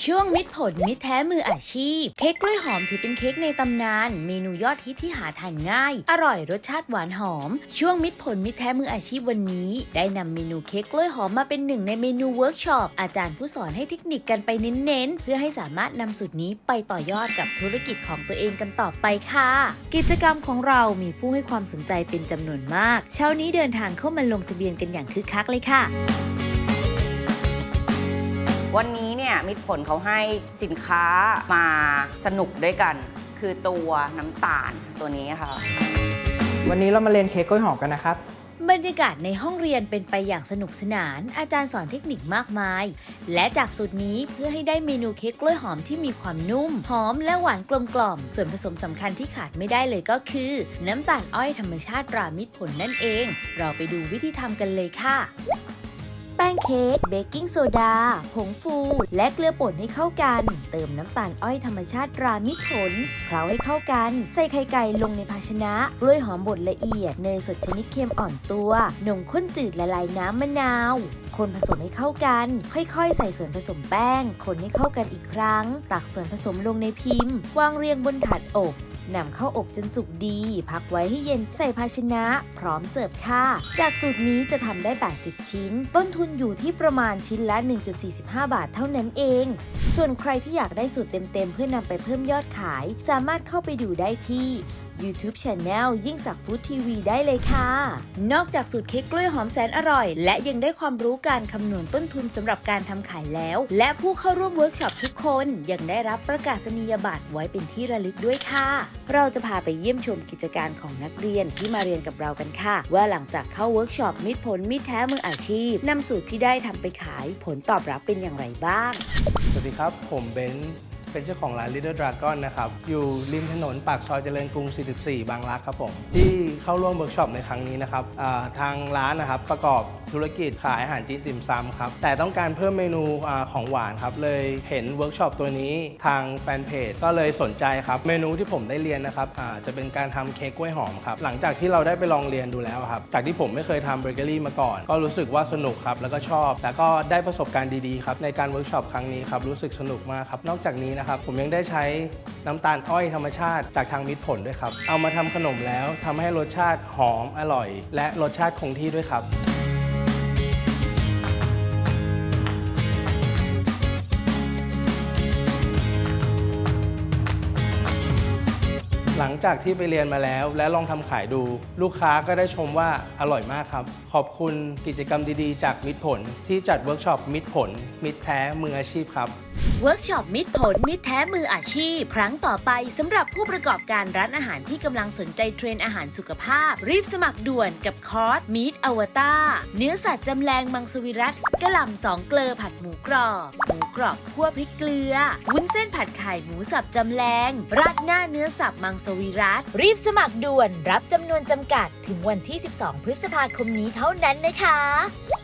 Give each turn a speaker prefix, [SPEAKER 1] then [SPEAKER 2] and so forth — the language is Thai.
[SPEAKER 1] ช่วงมิตรผลมิตรแท้มืออาชีพ เค้กกล้วยหอมถือเป็นเค้กในตำนาน เมนูยอดฮิตที่หาทานง่าย อร่อยรสชาติหวานหอม ช่วงมิตรผลมิตรแท้มืออาชีพวันนี้ ได้นำเมนูเค้กกล้วยหอมมาเป็นหนึ่งในเมนูเวิร์กช็อปอาจารย์ผู้สอนให้เทคนิคกันไปเน้นๆ เพื่อให้สามารถนำสูตรนี้ไปต่อยอดกับธุรกิจของตัวเองกันต่อไปค่ะ กิจกรรมของเรามีผู้ให้ความสนใจเป็นจำนวนมาก เช้านี้เดินทางเข้ามาลงทะเบียนกันอย่างคึกคักเลยค่ะ
[SPEAKER 2] วันนี้เนี่ยมิตรผลเขาให้สินค้ามาสนุกด้วยกัน คือตัวน้ำตาลตัวนี้ค่ะ
[SPEAKER 3] วันนี้เรามาเรียนเค้กกล้วยหอมกันนะครับ
[SPEAKER 1] บรรยากาศในห้องเรียนเป็นไปอย่างสนุกสนาน อาจารย์สอนเทคนิคมากมาย และจากสูตรนี้เพื่อให้ได้เมนูเค้กกล้วยหอมที่มีความนุ่ม หอมและหวานกลมกล่อม ส่วนผสมสำคัญที่ขาดไม่ได้เลยก็คือ น้ำตาลอ้อยธรรมชาติรามิตรผลนั่นเอง เราไปดูวิธีทำกันเลยค่ะ แป้งเค้กเบกกิ้งโซดา ผงฟู และเกลือป่นให้เข้ากัน เติมน้ำตาลอ้อยธรรมชาติรามิตรผลเคล้าให้เข้ากัน ใส่ไข่ไก่ลงในภาชนะกล้วยหอมบดละเอียด เนยสดชนิดเค็มอ่อนตัว นมข้นจืดละลายน้ำมะนาวคนผสมให้เข้ากัน ค่อยๆ ใส่ส่วนผสมแป้ง คนให้เข้ากันอีกครั้ง ตักส่วนผสมลงในพิมพ์ วางเรียงบนถาดอบนำเข้าอบจนสุกดี พักไว้ให้เย็นใส่ภาชนะ พร้อมเสิร์ฟค่ะ จากสูตรนี้จะทำได้ 80 ชิ้น ต้นทุนอยู่ที่ประมาณชิ้นละ 1.45 บาทเท่านั้นเอง ส่วนใครที่อยากได้สูตรเต็มๆ เพื่อนำไปเพิ่มยอดขาย สามารถเข้าไปดูได้ที่ YouTube Channel ยิ่งสักฟู้ดทีวีได้เลยค่ะ นอกจากสูตรเค้กกล้วยหอมแสนอร่อย และยังได้ความรู้การคำนวณต้นทุนสำหรับการทำขายแล้ว และผู้เข้าร่วมเวิร์กช็อปทุกคนยังได้รับประกาศนียบัตรไว้เป็นที่ระลึกด้วยค่ะ เราจะพาไปเยี่ยมชมกิจการของนักเรียนที่มาเรียนกับเรากันค่ะ ว่าหลังจากเข้าเวิร์กช็อปมิตรผลมิตรแท้มืออาชีพนำสูตรที่ได้ทำไปขายผลตอบรับเป็นอย่างไรบ้าง
[SPEAKER 4] สวัสดีครับ ผมเบนซ์ เป็นเจ้าของร้าน Little Dragon นะครับ อยู่ริมถนนปากซอยเจริญกรุง 44 บางรักครับผม ที่เข้าร่วมเวิร์กช็อปในครั้งนี้นะครับทางร้านนะครับประกอบธุรกิจขายอาหารจีนติ่มซำครับ แต่ต้องการเพิ่มเมนูอของหวานครับ เลยเห็นเวิร์กช็อปตัวนี้ทางแฟนเพจก็เลยสนใจครับ เมนูที่ผมได้เรียนนะครับจะเป็นการทำเค้กกล้วยหอมครับ หลังจากที่เราได้ไปลองเรียนดูแล้วครับ จากที่ผมไม่เคยทำเบเกอรี่มาก่อน ก็รู้สึกว่าสนุกครับ แล้วก็ชอบ แล้วก็ได้ประสบการณ์ดีๆครับในการเวิร์กช็อปครั้งนี้ครับรู้สึกสนุกมากครับ นอกจากนี้นะครับ ผมยังได้ใช้น้ำตาลอ้อยธรรมชาติจากทางมิตรผลด้วยครับ เอามาทำขนมแล้วทำให้รสชาติหอมอร่อย และรสชาติคงที่ด้วยครับหลังจากที่ไปเรียนมาแล้ว และลองทำขายดู ลูกค้าก็ได้ชมว่าอร่อยมากครับ ขอบคุณกิจกรรมดีๆ จากมิตรผล ที่จัดเวิร์กช็อปมิตรผล มิตรแท้มืออาชีพครับ
[SPEAKER 1] เวิร์กช็อปมิตรผลมิตรแท้มืออาชีพ ครั้งต่อไปสำหรับผู้ประกอบการร้านอาหารที่กำลังสนใจเทรนอาหารสุขภาพ รีบสมัครด่วนกับคอร์สมีดอวตารเนื้อสัตว์จำแรงมังสวิรัตกระหล่ำสองเกลอผัดหมูกรอบหมูกรอบคั่วพริกเกลือ วุ้นเส้นผัดไข่หมูสับจำแรงราดหน้าเนื้อสับมังสวิรัตรีบสมัครด่วนรับจำนวนจำกัด ถึงวันที่ 12 พฤษภาคมนี้เท่านั้นนะคะ